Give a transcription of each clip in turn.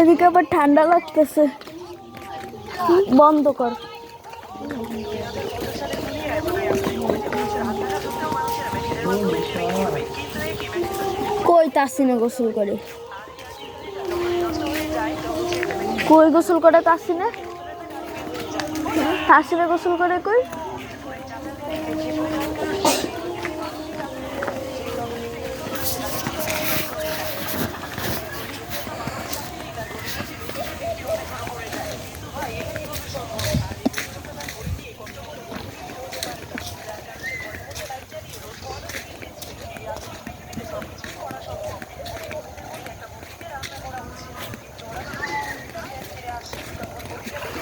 এদিকে আবার ঠান্ডা লাগতেছে। বন্ধ কর। কই তাসিনে গোসল করে? কই গোসল করে তাসিনে? তাসিনে গোসল করে কই?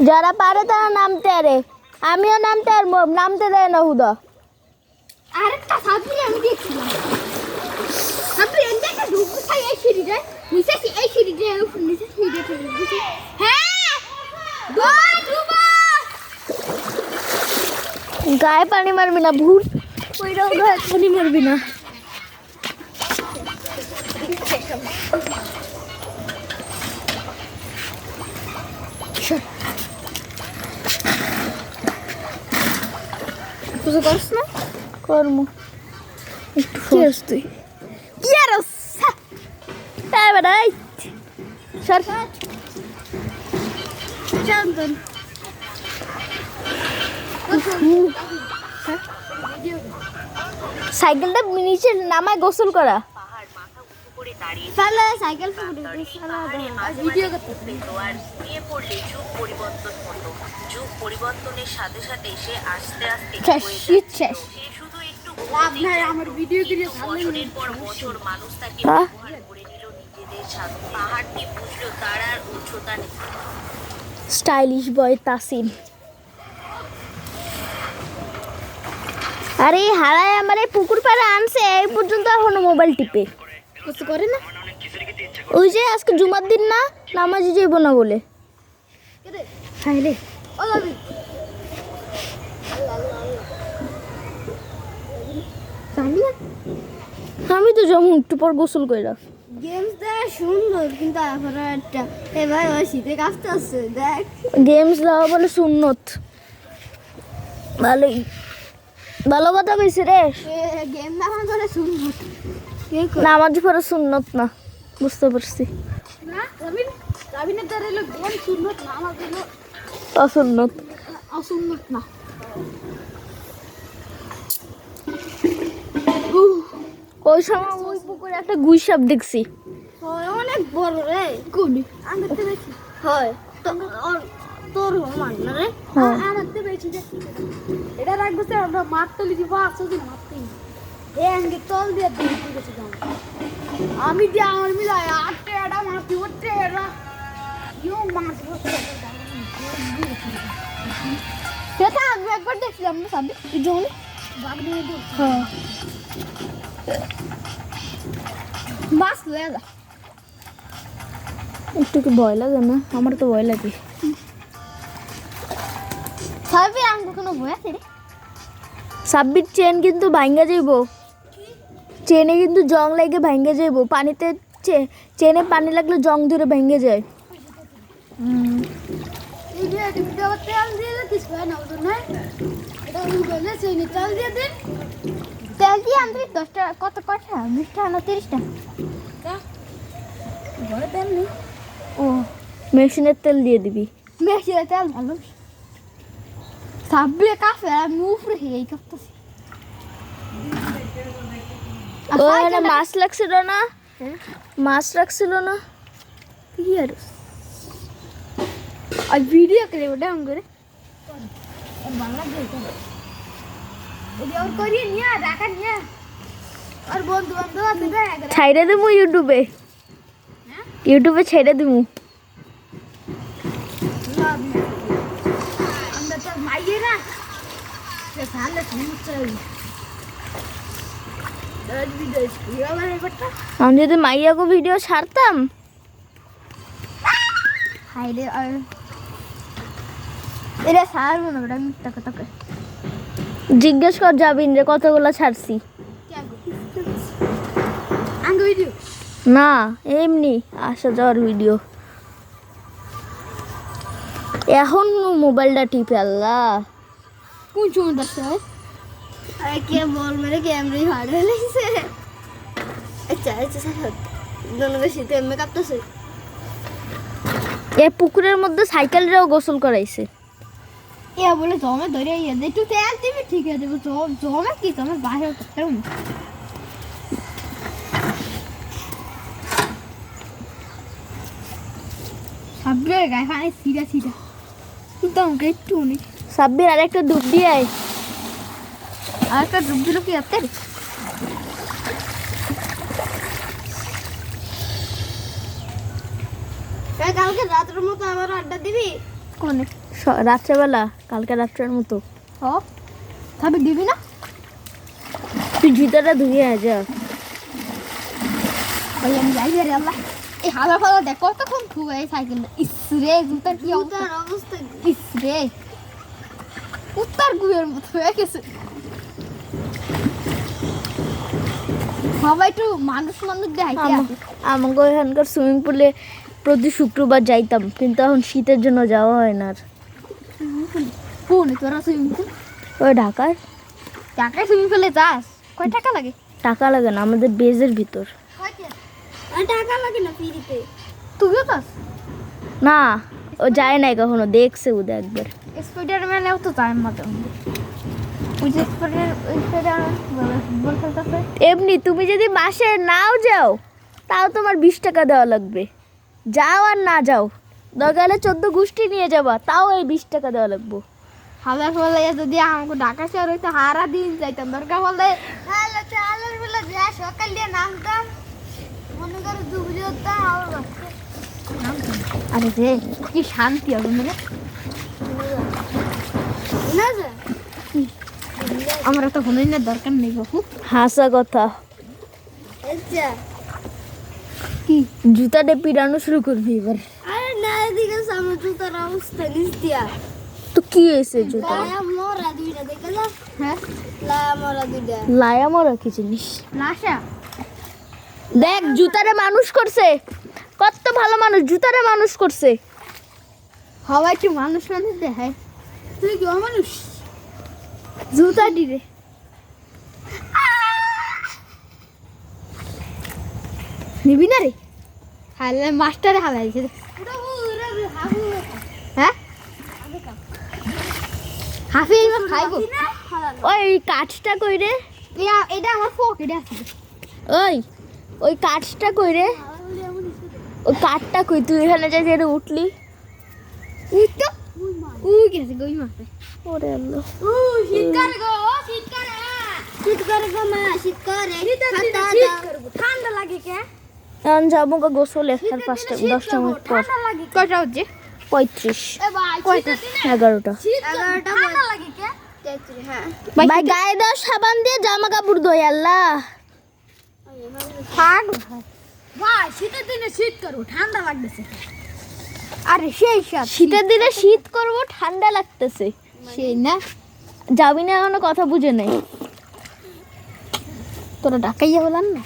যারা পারে তারা নামতে আরে। আমিও নামতে আর নামতে দেয় না হুদা। আরেকটা সাপড়ি আমি দেখছিলাম। সাপড়ি এনটা একটা ঢুকু খাই এই সিঁড়িতে নিচে সি- এই সিঁড়িতে উপর নিচে সিঁড়িতে চলে গেছে হ্যাঁ! দৌড় ডুবা গায়ে পানি মারবি না ভূত? গায়ে পানি মারবি না। কিছু করিস না? কর্ম। একটু ফোর্স তুই? ইয়ারস হ্যাঁ বেড়াই সর। চন্দন। সাইকেলটা নিচে নামায় গোসল করা। সাইকেল ভিডিও করতে আর নিয়ে পড়লে যুগ পরিবর্তন হতো। যুগ পরিবর্তনের সাথে সাথে সে আস্তে আস্তে। সে শুধু একটু নাই আমার ভিডিও বছরের পর বছর মানুষ তাকে? ব্যবহার করে নিল নিজেদের সাথে পাহাড়টি বুঝলো তার আর উচ্চতা নেই। স্টাইলিশ বয় তাসিম আরে হারায় আমার এই পুকুর পাড়ে আনছে এই পর্যন্ত এখনও মোবাইল টিপে। কিছু করে না? ওই যে আজকে জুমার দিন না নামাজি যাইব না বলে। রে। না আমি তো জমু একটু পর গোসল কইরা। গেমসটা সুন্দর কিন্তু এখন একটা। এ ভাই ওই শীতে কাজটা দেখ। গেমস দেওয়া বলে সুন্নত। ভালোই। ভালো কথা কইছি রে। গেম দেখা করে সুন্দর। কে নামাজ পড়া সুন্নত না বুঝতে পারছি। না অসুন্নত। না। ওই সময় ওই পুকুরে একটা গুই সাপ দেখছি। অনেক বড় রে। কোনি হয়। তোর সমান না রে। হ্যাঁ। আমার তো বেশি দেখি এটা রাখব আমরা মারতে লিখি বা আসো দিন মারতে এ আঙ্গে তল দিয়ে দিয়ে গেছে আমি দিয়ে আমার মিলাই আটটা এটা মারতে উঠতে এটা কেউ মাছ সেটা আমি একবার দেখছিলাম না সামনে। এই হ্যাঁ। মাছ লয়ে যা। একটু কি ভয় লাগে না? আমার তো ভয় লাগে। সবই আঙ্গু কোনো বই আছে রে? সাব্বির চেন কিন্তু ভাঙ্গা যাইব। চেনে কিন্তু জং লাগে ভাঙ্গে যাইব। পানিতে চেনে পানি লাগলে জং ধরে ভেঙে যায়। তেল দিয়ে আনবি দশটা কত কটা বিশ টাকা না তিরিশ টাকা ঘরে তেল নেই। ও মেশিনের তেল দিয়ে দিবি। মেশিনে তেল ভালো। কাফে আমি উপরে এই করতেছি। ও এখানে মাছ লাগছিল না মাছ রাখছিল না কি আর আর ভিডিও করে ওটা আম করে ছাইড়ে দেবো ইউটিউবে ইউটিউবে ছেড়ে দেবো আমরা তো মাইয়ে না সে সামনে সমস্যা হইবে দশ ভিডিও স্কুলে আমার ব্যাপারটা আমি যদি মাইয়াকে ভিডিও ছাড়তাম? আর এটা ওটা জিজ্ঞেস কর যাবিন রে কতগুলো ছাড়ছি। না এমনি আসা যাওয়ার ভিডিও এখন মোবাইলটা টিপে আল্লাহ। কোন আরে কে বল মেরে ক্যামেরা হার্ড লাগছে আচ্ছা আচ্ছা স্যার দোনো শীতে মেকআপ তো সে এ পুকুরের মধ্যে সাইকেলটাও গোসল করাইছে। এ বলে জমে ধরে ইয়ে দে একটু তেল দিবি ঠিক আছে জম জমে কি জমে বাইরে করতে পারব না। সাবরে গায়ে খানে সিরা কিন্তু আমাকে একটু সাব্বির আর একটা ডুব দিয়ে আয়। আর একটা ডুব দিল কি আপতে কালকে রাতের মতো আবার আড্ডা দিবি? কোনে রাত্রেবেলা কালকে রাত্রের মতো। হ। তবে দিবি না? তুই জুতাটা ধুয়ে আয় যা। ওই আমি যাই রে আল্লাহ। এই হালা ফালা দেখ কতক্ষণ এই সাইকেলটা ইসরে জুতার কি অবস্থা? ইসরে উত্তর গুয়ের মতো হয়ে গেছে। সবাই একটু মানুষ মানুষ দেখাইতে আমাকে এখানকার সুইমিং পুলে প্রতি শুক্রবার যাইতাম কিন্তু এখন শীতের জন্য যাওয়া হয় না আর। কোন তোরা সুইমিং পুল ওই ঢাকার। টাকায় সুইমিং পুলে যাস? কয় টাকা লাগে? টাকা লাগে না আমাদের বেজের ভিতর। টাকা লাগে না ফ্রিতে? তুইও যাস? না ও যায় নাই কখনো দেখছে ও একবার। স্পাইডারম্যানেও তো যায় মাঝে এমনি তুমি যদি মাসে নাও যাও তাও তোমার বিশ টাকা দেওয়া লাগবে। যাও আর না যাও দরকার চোদ্দ গোষ্ঠী নিয়ে যাবা তাও এই বিশ টাকা দেওয়া লাগবে। হাজার হলে যদি আমাকে ঢাকা শহর হইতে হারা দিন যাইতাম। দরকার হলে চালের বেলা যা সকাল দিয়ে নামতাম মনে করো দুপুরে হতাম আরে রে কি শান্তি হবে মানে আমরা তো হনুনের দরকার নেই বাবু হাসা কথা। আচ্ছা। কি? জুতাটা পিরানো শুরু করবি এবার। আরে না এদিকে সামনে জুতার অবস্থা নিচ দিয়া তো কি হয়েছে জুতা? মরা দুইটা দেখে যা। হ্যাঁ? লায়া মরা দুইটা। লায়া মরা কি জিনিস? লাশা? দেখ জুতারে মানুষ করছে। কত ভালো মানুষ জুতারে মানুষ করছে। সবাই কি মানুষ মানুষ দেখায় তুই কি মানুষ জুতা দিবে। নিবি না রে? হালে মাস্টারে হালাইছে হ্যাঁ? হাফি এবার খাইবো? ওই কাঠটা কই রে? এটা আমার আছে ওই ওই কাঠটা কই রে? ওই কাঠটা কই? তুই এখানে যাই উঠলি। উই তো উই গেছে গই মারতে ওরে আল্লাহ ও শীতকালে গো ও শীতকালে শীতকালে গো মা শীতকালে ঠান্ডা ঠান্ডা লাগে কে এখন যাব গা গোসলে আর পাঁচটা দশটা মিনিট পর কয়টা হচ্ছে পঁয়ত্রিশ কয়টা এগারোটা এগারোটা ঠান্ডা লাগে কে হ্যাঁ ভাই গায়ে দাও সাবান দিয়ে জামা কাপড় ধোয় আল্লাহ ভাই শীতের দিনে শীত করব ঠান্ডা লাগতেছে আরে সেই সাথ শীতের দিনে শীত করব ঠান্ডা লাগতেছে। সেই না? যাবি না এখনও কথা বুঝে নাই। তোরা ঢাকাইয়া বলান না?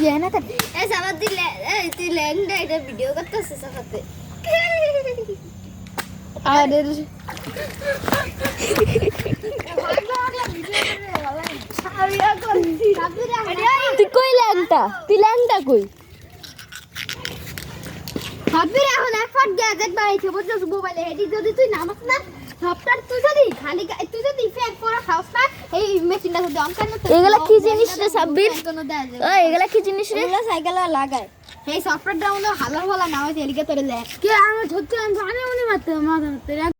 ইয়ে না কাট এ সাবাত দিলে এই তুই ল্যাংডা এটা ভিডিও করতেছিস সাথে আরে তুই কই ল্যাংটা? তুই ল্যাংটা কই? ভাবির এখন একবার গ্যাজেট বাড়াইছে বুঝছিস মোবাইলে হেডি যদি তুই নামাস না সবটার তুই যদি খালি তুই যদি ফেক করা খাস না এই মেশিনটা যদি অন করে না এগুলা কি জিনিস রে সাব্বির? ও এগুলা কি জিনিস রে? এগুলা সাইকেলে লাগায়। এই সফটওয়্যার ডাউনলোড হালার হলা নাম আছে এদিকে তোরে দেয় কে আমি জানি উনি মারতে মাথা মারতে